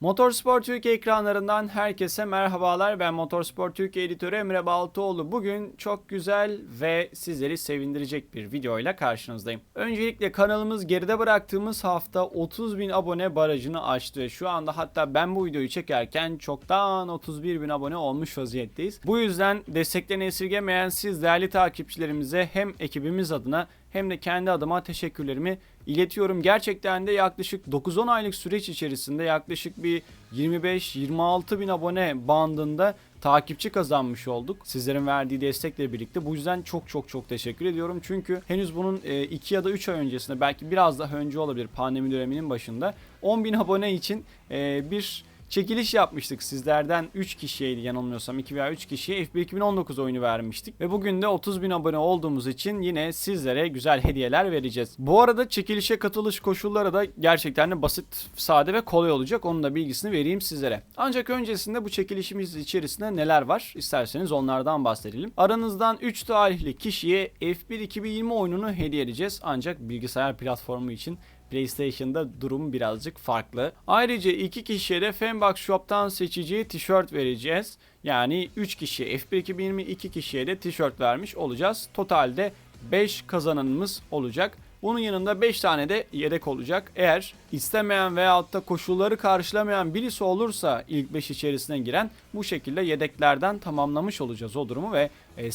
Motorsport Türkiye ekranlarından herkese merhabalar. Ben Motorsport Türkiye editörü Emre Baltoğlu. Bugün çok güzel ve sizleri sevindirecek bir videoyla karşınızdayım. Öncelikle kanalımız geride bıraktığımız hafta 30 bin abone barajını aştı. Şu anda hatta ben bu videoyu çekerken çoktan 31 bin abone olmuş vaziyetteyiz. Bu yüzden desteklerini esirgemeyen siz değerli takipçilerimize hem ekibimiz adına hem de kendi adıma teşekkürlerimi iletiyorum. Gerçekten de yaklaşık 9-10 aylık süreç içerisinde yaklaşık bir 25-26 bin abone bandında takipçi kazanmış olduk. Sizlerin verdiği destekle birlikte. Bu yüzden çok çok çok teşekkür ediyorum. Çünkü henüz bunun 2 ya da 3 ay öncesinde belki biraz daha önce olabilir pandemi döneminin başında 10 bin abone için e, bir çekiliş yapmıştık sizlerden 3 kişiyeydi yanılmıyorsam 2 veya 3 kişiye F1 2019 oyunu vermiştik ve bugün de 30 bin abone olduğumuz için yine sizlere güzel hediyeler vereceğiz. Bu arada çekilişe katılış koşulları da gerçekten de basit, sade ve kolay olacak. Onun da bilgisini vereyim sizlere. Ancak öncesinde bu çekilişimiz içerisinde neler var? İsterseniz onlardan bahsedelim. Aranızdan 3 talihli kişiye F1 2020 oyununu hediye edeceğiz. Ancak bilgisayar platformu için PlayStation'da durum birazcık farklı. Ayrıca iki kişiye de Fanbox Shop'tan seçeceği tişört vereceğiz. Yani 3 kişiye F1 2020 2 kişiye de tişört vermiş olacağız. Totalde 5 kazananımız olacak. Bunun yanında 5 tane de yedek olacak. Eğer istemeyen veyahut da koşulları karşılamayan birisi olursa ilk 5 içerisine giren bu şekilde yedeklerden tamamlamış olacağız o durumu ve e,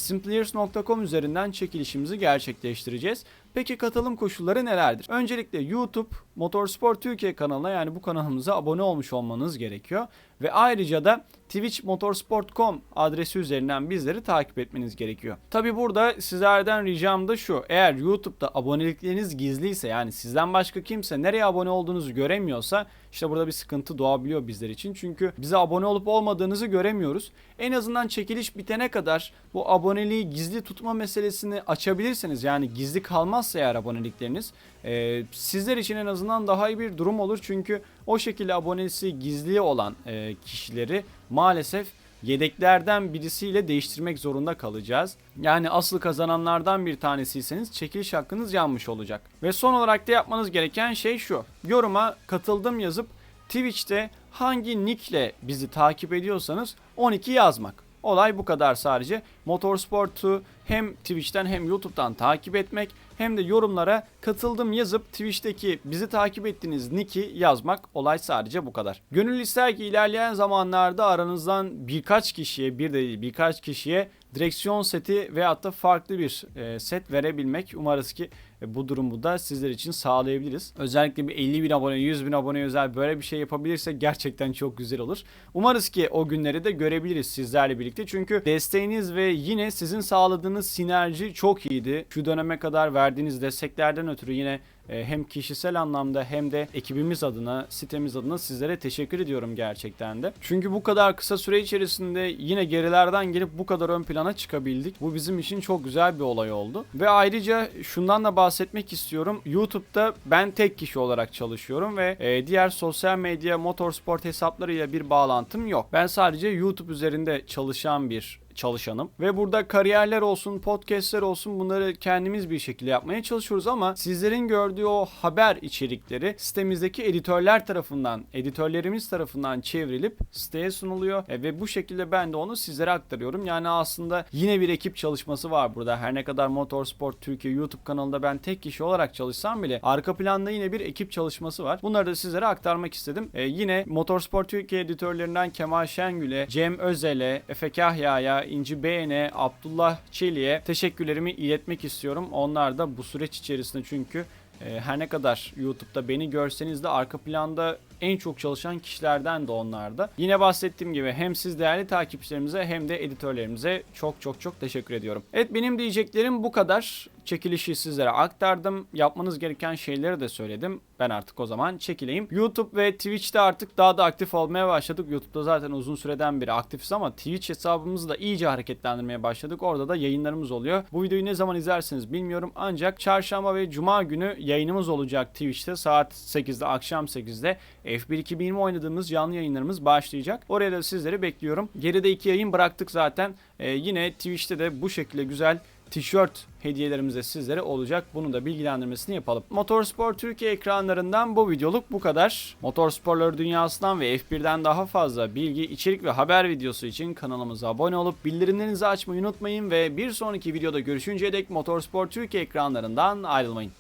üzerinden çekilişimizi gerçekleştireceğiz. Peki katılım koşulları nelerdir? Öncelikle YouTube Motorsport Türkiye kanalına yani bu kanalımıza abone olmuş olmanız gerekiyor. Ve ayrıca da twitchmotorsport.com adresi üzerinden bizleri takip etmeniz gerekiyor. Tabi burada sizlerden ricam da şu. Eğer YouTube'da abonelikleriniz gizliyse yani sizden başka kimse nereye abone olduğunuzu göremiyorsa işte burada bir sıkıntı doğabiliyor bizler için. Çünkü bize abone olup olmadığınızı göremiyoruz. En azından çekiliş bitene kadar bu aboneliği gizli tutma meselesini açabilirseniz yani gizli kalmazsa eğer abonelikleriniz e, sizler için en azından daha iyi bir durum olur. Çünkü o şekilde abonesi gizli olan e, kişileri maalesef yedeklerden birisiyle değiştirmek zorunda kalacağız. Yani asıl kazananlardan bir tanesiyseniz çekiliş hakkınız yanmış olacak. Ve son olarak da yapmanız gereken şey şu. Yoruma katıldım yazıp Twitch'te hangi nickle bizi takip ediyorsanız 12 yazmak. Olay bu kadar sadece. Motorsport'u hem Twitch'ten hem YouTube'dan takip etmek hem de yorumlara katıldım yazıp Twitch'teki bizi takip ettiğiniz nick'i yazmak. Olay sadece bu kadar. Gönül ister ki ilerleyen zamanlarda aranızdan birkaç kişiye bir de değil birkaç kişiye direksiyon seti veyahut da farklı bir e, set verebilmek. Umarız ki e, bu durumu da sizler için sağlayabiliriz. Özellikle bir 50 bin abone, 100 bin abone özel böyle bir şey yapabilirsek gerçekten çok güzel olur. Umarız ki o günleri de görebiliriz sizlerle birlikte. Çünkü desteğiniz ve yine sizin sağladığınız sinerji çok iyiydi. Şu döneme kadar verdiğiniz desteklerden ötürü yine e, hem kişisel anlamda hem de ekibimiz adına, sitemiz adına sizlere teşekkür ediyorum gerçekten de. Çünkü bu kadar kısa süre içerisinde yine gerilerden gelip bu kadar ön plana çıkabildik. Bu bizim için çok güzel bir olay oldu. Ve ayrıca şundan da bahsetmek istiyorum. YouTube'da ben tek kişi olarak çalışıyorum ve e, diğer sosyal medya motorsport hesaplarıyla bir bağlantım yok. Ben sadece YouTube üzerinde çalışan bir çalışanım. Ve burada kariyerler olsun, podcastler olsun bunları kendimiz bir şekilde yapmaya çalışıyoruz ama sizlerin gördüğü o haber içerikleri sitemizdeki editörler tarafından, editörlerimiz tarafından çevrilip siteye sunuluyor e, ve bu şekilde ben de onu sizlere aktarıyorum. Yani aslında yine bir ekip çalışması var burada. Her ne kadar Motorsport Türkiye YouTube kanalında ben tek kişi olarak çalışsam bile arka planda yine bir ekip çalışması var. Bunları da sizlere aktarmak istedim. E, yine Motorsport Türkiye editörlerinden Kemal Şengül'e, Cem Özel'e, Efe Kahya'ya, İnci Beğen'e, Abdullah Çelik'e teşekkürlerimi iletmek istiyorum. Onlar da bu süreç içerisinde çünkü e, her ne kadar YouTube'da beni görseniz de arka planda en çok çalışan kişilerden de onlar da. Yine bahsettiğim gibi hem siz değerli takipçilerimize hem de editörlerimize çok çok çok teşekkür ediyorum. Evet benim diyeceklerim bu kadar. Çekilişi sizlere aktardım. Yapmanız gereken şeyleri de söyledim. Ben artık o zaman çekileyim. YouTube ve Twitch'te artık daha da aktif olmaya başladık. YouTube'da zaten uzun süreden beri aktifiz ama Twitch hesabımızı da iyice hareketlendirmeye başladık. Orada da yayınlarımız oluyor. Bu videoyu ne zaman izlersiniz bilmiyorum. Ancak çarşamba ve cuma günü yayınımız olacak Twitch'te saat 8'de akşam 8'de F1 2020 oynadığımız canlı yayınlarımız başlayacak. Oraya da sizleri bekliyorum. Geride iki yayın bıraktık zaten. Ee, yine Twitch'te de bu şekilde güzel tişört hediyelerimiz de sizlere olacak. Bunu da bilgilendirmesini yapalım. Motorspor Türkiye ekranlarından bu videoluk bu kadar. Motorsporları dünyasından ve F1'den daha fazla bilgi, içerik ve haber videosu için kanalımıza abone olup bildirimlerinizi açmayı unutmayın ve bir sonraki videoda görüşünceye dek Motorspor Türkiye ekranlarından ayrılmayın.